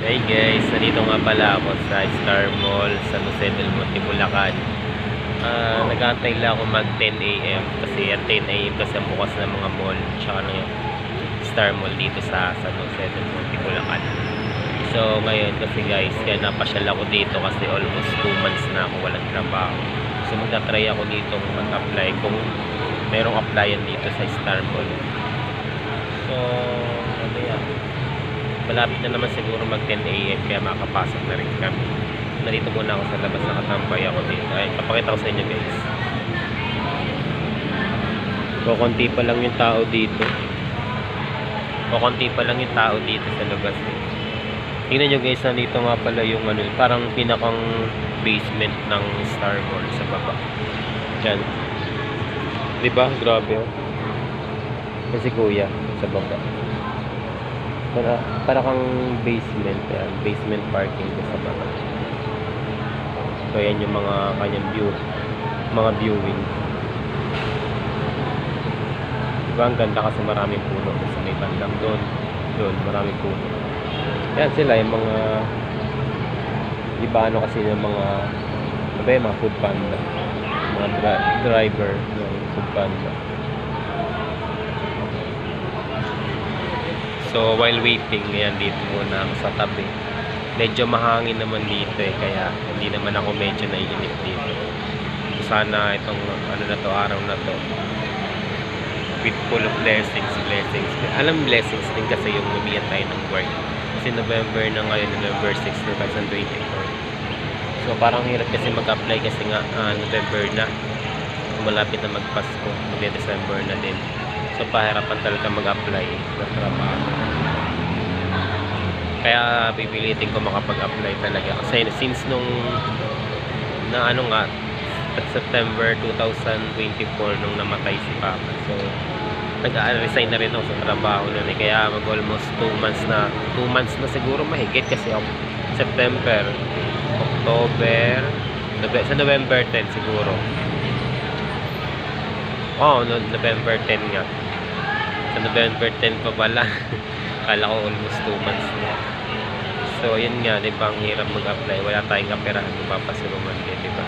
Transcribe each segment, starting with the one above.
Hey guys, nandito nga pala ako sa Star Mall sa Jose del Monte, Bulacan. Ah, nag-aantay lang ako mag 10 a.m. kasi ang 10 a.m. kasi ang bukas ng mga mall tsaka na yung Star Mall dito sa San Jose del Monte, Bulacan. So ngayon kasi guys, kaya napasyal ako dito kasi almost 2 months na ako walang trabaho. So magta-try ako dito mag-apply kung merong applyan dito sa Star Mall. So, ano yan? Malapit na naman siguro mag 10 a.m. kaya makakapasok na rin kami. Narito muna ako sa labas, nakatambay ako dito. Ay, papakita ko sa inyo guys. Kukunti pa lang yung tao dito. Kukunti pa lang yung tao dito sa labas. Tingnan nyo guys, nandito nga pala yung ano, parang pinakang basement ng Star Wars sa baba. Diyan. Diba? Grabe oh. Kasi kuya, sa baba para para kang basement yan, basement parking sa baba. So yan yung mga kanyang view mga viewing. Diba ang ganda kasi maraming puno sa may bandang doon doon maraming puno. Yan sila yung mga iba ano kasi yung mga ano mga food panda? Mga dri- driver ng food panda So while waiting, ayan dito muna ako sa tabi. Medyo mahangin naman dito eh, kaya hindi naman ako medyo naiinip dito. So, sana itong ano na to, araw na to, with full of blessings, blessings. Alam blessings din kasi yung lumiyan tayo ng work. Kasi November na ngayon, November 6, 2024. So parang hirap kasi mag-apply kasi nga ah, November na. Malapit na magpasko, mag-December na din. So pahirapan talaga mag-apply ng trabaho. Kaya pipilitin ko makapag-apply talaga. Kasi since nung na ano nga September 2024 nung namatay si Papa. So nag-resign na rin ako sa trabaho nun eh. Kaya mag almost 2 months na 2 months na siguro mahigit kasi ako September, October, Nove- sa November 10 siguro. Oo, no, November 10 nga. Sa November 10 pa pala. Kala ko almost 2 months na. So, yun nga, di ba, ang hirap mag-apply. Wala tayong kaperahan kung papasunuman din, di ba?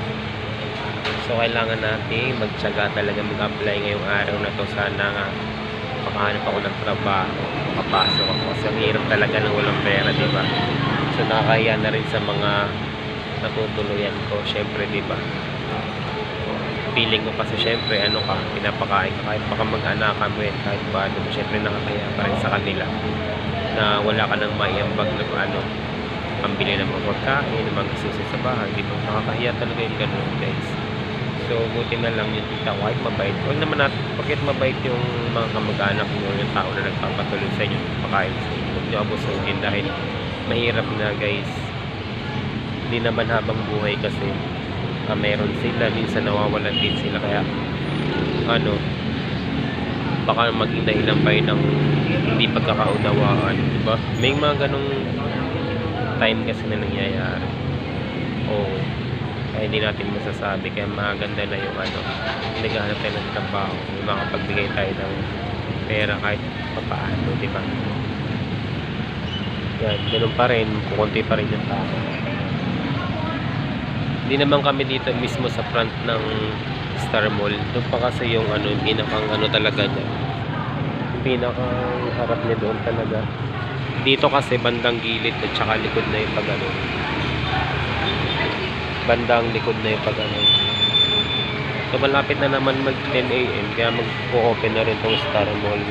So, kailangan natin magtyaga talaga mag-apply ngayong araw na to. Sana nga makahanap ako ng trabaho, makapasok ako. Kasi ang hirap talaga ng walang pera, di ba? So, nakakahiya na rin sa mga natutuluyan ko. Siyempre, di ba? Feeling ko kasi syempre ano ka, pinapakain ka kahit baka mag-anak ka mo yan, kahit ba ano, syempre nakakaya pa rin sa kanila na wala ka nang maiambag na ano, pambili ng mga pagkain, mga susi sa bahay, di ba? Nakakahiya talaga yung ganun guys. So, buti na lang yung tita ko, kahit mabait. Huwag naman natin, bakit mabait yung mga kamag-anak nyo, yung tao na nagpapatuloy sa inyo, pakain sa inyo. Huwag nyo abusuhin dahil mahirap na guys. Hindi naman habang buhay kasi ah, meron sila, minsan nawawalan din sila kaya ano baka maging dahilan pa yun ng hindi pagkakaunawaan, di ba? May mga ganong time kasi na nangyayari. Oo. Kaya hindi natin masasabi. Kaya maganda na yung ano, naghahanap tayo ng trabaho. Makapagbigay tayo ng pera kahit papaano, di ba? Yan, ganun pa rin. Kukunti pa rin yung tao. Hindi naman kami dito mismo sa front ng Star Mall. Doon pa kasi yung ano, pinakang ano talaga niya. Pinakang harap niya doon talaga. Dito kasi bandang gilid at saka likod na yung pag. Bandang likod na yung pag ano. So malapit na naman mag 10 a.m. Kaya mag-open na rin tong Star Mall.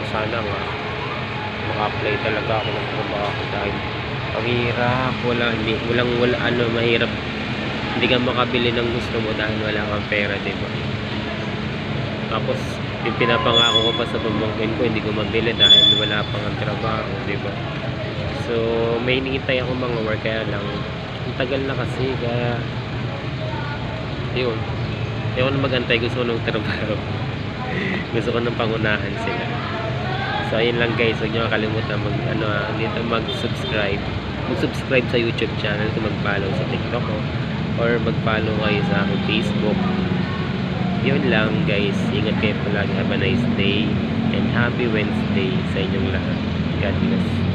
So sana nga maka-apply talaga ako ng trabaho dahil ang hirap, wala, hindi, walang, wala, ano, mahirap hindi ka makabili ng gusto mo dahil wala kang pera, di ba? Tapos, yung pinapangako ko pa sa pamangkin ko, hindi ko mabili dahil wala pang ang trabaho, di ba? So, may hinihintay ako mga work, kaya lang, ang tagal na kasi, kaya, yun. Ako na magantay, gusto ng trabaho. gusto ko ng pangunahan sila. So, ayun lang guys. Huwag nyo makalimutan mag, ano, ah, dito mag-subscribe. Mag-subscribe sa YouTube channel ko, mag-follow sa TikTok ko. Or mag-follow kayo sa aking Facebook. Yun lang guys. Ingat kayo palagi. Have a nice day. And happy Wednesday sa inyong lahat. God bless.